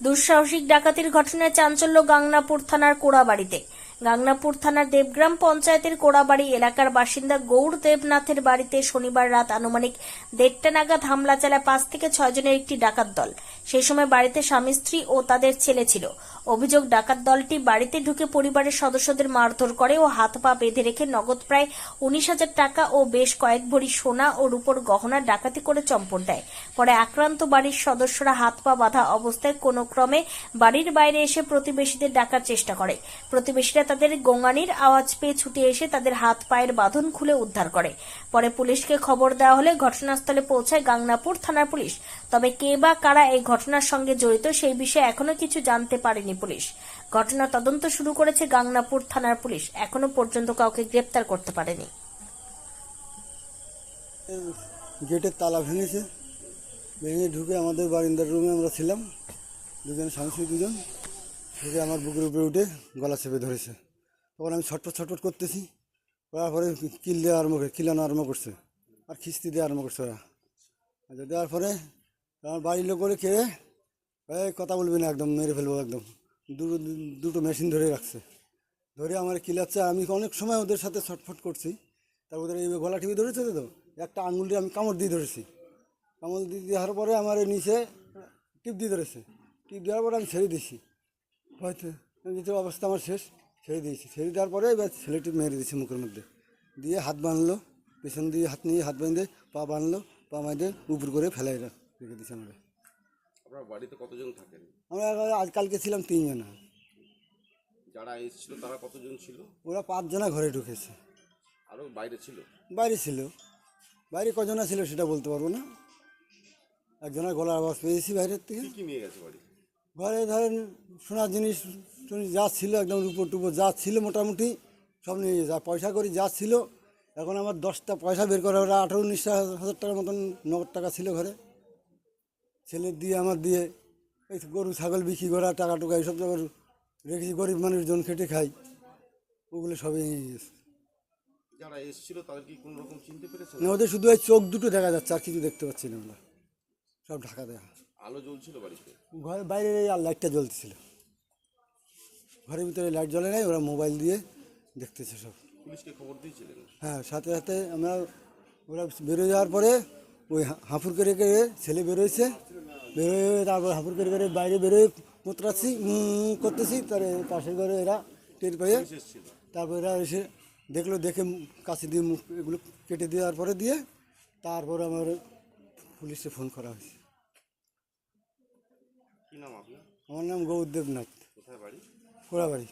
দুঃসাহসিক ডাকাতির ঘটনায় চাঞ্চল্য গাংনাপুর থানার কোড়াবাড়িতে। গাংনাপুর থানার দেবগ্রাম পঞ্চায়েতের কোড়াবাড়ি এলাকার বাসিন্দা গৌর দেবনাথের বাড়িতে শনিবার রাত আনুমানিক দেড়টা নাগাদ হামলা চালায় পাঁচ থেকে ছয় জনের একটি ডাকাত দল। সেই সময় বাড়িতে স্বামী, স্ত্রী ও তাদের ছেলে ছিল। অভিযোগ, ডাকাত দলটি বাড়িতে ঢুকে পরিবারের সদস্যদের মারধর করে ও হাত পা বেঁধে রেখে নগদ প্রায় উনিশ হাজার টাকা ও বেশ কয়েক ভরি সোনা ও রূপোর গহনা ডাকাতি করে চম্পট দেয়। পরে আক্রান্ত বাড়ির সদস্যরা হাত পা বাঁধা অবস্থায় কোনো ক্রমে বাড়ির বাইরে এসে প্রতিবেশীদের ডাকার চেষ্টা করে। প্রতিবেশীরা তাদের গোঙানির আওয়াজ পেয়ে ছুটে এসে তাদের হাত পায়ের বাঁধন খুলে উদ্ধার করে। পরে পুলিশকে খবর দেওয়া হলে ঘটনাস্থলে পৌঁছায় গাংনাপুর থানার পুলিশ। তবে কে বা কারা এই ঘটনার সঙ্গে জড়িত সেই বিষয়ে এখনও কিছু জানতে পারেনি পুলিশ। ঘটনা তদন্ত শুরু করেছে গাংনাপুর থানার পুলিশ। এখনও পর্যন্ত কাউকে গ্রেপ্তার করতে পারেনি। গেটের তালা ভেঙেছে। ভেঙে ঢুকে আমাদের বারিন্দার রুমে আমরা ছিলাম। দুজন স্বামী দুজন। ঢুকে আমার বুকের উপরে উঠে গলা চেপে ধরেছে। তখন আমি ছটফট ছটফট করতেছি, করার পরে কিল দেওয়া আরম্ভ করে কিলানো আরম্ভ করছে। আর খিস্তি দেওয়া আরম্ভ করছে ওরা। আচ্ছা দেওয়ার পরে আমার বাড়ির লোক করে কে এই, কথা বলবি না একদম, মেরে ফেলব একদম। দুটো দুটো মেশিন ধরে রাখছে। ধরে আমার কিলাচ্ছে আমি অনেক সময় ওদের সাথে ছটফট করছি। তার ওদের এই গলা টিভি ধরেছে তো। একটা আঙুল দিয়ে আমি কামড় দিয়ে ধরেছি। কামড় দিয়ে দেওয়ার পরে আমার নিচে টিপ দিয়ে ধরেছে। টিপ দেওয়ার পরে আমি ছেড়ে দিয়েছি। হয়তো। নিচে অবস্থা আমার শেষ ছেড়ে দিয়েছি। ছেড়ে দেওয়ার পরে এবার ছেলেটি মেরে দিয়েছি মুখের মধ্যে। দিয়ে হাত বাঁধলো পেছন দিয়ে হাত নিয়ে হাত বেঁধে পা বাঁধলো পা বাঁধে উপর করে ফেলাই রা- রেখে দিয়েছে আমরা আপনার বাড়িতে কতজন থাকেন? আমরা আজকালকে ছিলাম তিনজনা। যারা এসেছিল তারা কতজন ছিল? ওরা পাঁচজনা ঘরে ঢুকেছে। আরও বাইরে ছিল? বাইরে ছিল। বাইরে কজনা ছিল সেটা বলতে পারব না। একজনের গলার আওয়াজ পেয়েছি বাইরের থেকে। কি নিয়ে গেছে বাড়ি ঘরে ধরেন সোনার জিনিস যা ছিল একদম রূপোর টুপো যা ছিল মোটামুটি সব নিয়ে যা পয়সা করি যা ছিল। এখন আমার দশটা পয়সা বের করা ওরা আঠারো উনিশ হাজার টাকার মতন নগদ টাকা ছিল ঘরে। ছেলের দিয়ে আমার দিয়ে এই গরু ছাগল বিক্রি করা টাকা টুকা এইসব জায়গায় রেখেছি গরিব মানুষজন খেটে খাই। ওগুলো সবই নিয়ে গেছে। যারা এসেছিল তাদের কি কোনো রকম চিনতে পেরেছেন না ওদের শুধু ওই চোখ দুটো দেখা যাচ্ছে আর কিছু দেখতে পাচ্ছি না আমরা। সব ঢাকা দেওয়া আলো জ্বলছিল বাড়িতে? ঘরের বাইরে আর লাইটটা জ্বলতেছিল। ঘরের ভিতরে লাইট জ্বলে নাই ওরা মোবাইল দিয়ে দেখতেছে সব। পুলিশকে খবর দিয়েছিলেন? হ্যাঁ সাথে সাথে আমরা ওরা বেরোয় যাওয়ার পরে ওই হাঁফুর করে করে ছেলে বেরোয়েছে। বেরোয় তারপর হাঁফুর করে করে বাইরে বেরোয় মোতরাচ্ছি উম করতেছি তার পাশের ঘরে এরা টের পেয়ে তারপর এরা এসে দেখল দেখে কাছে দিয়ে মুখ এগুলো কেটে দেওয়ার পরে দিয়ে তারপর আমার পুলিশে ফোন করা হয়েছে। নাম আপনার? আমার নাম গৌরদেবনাথ। কোথায় বাড়ি? কোড়াবাড়ি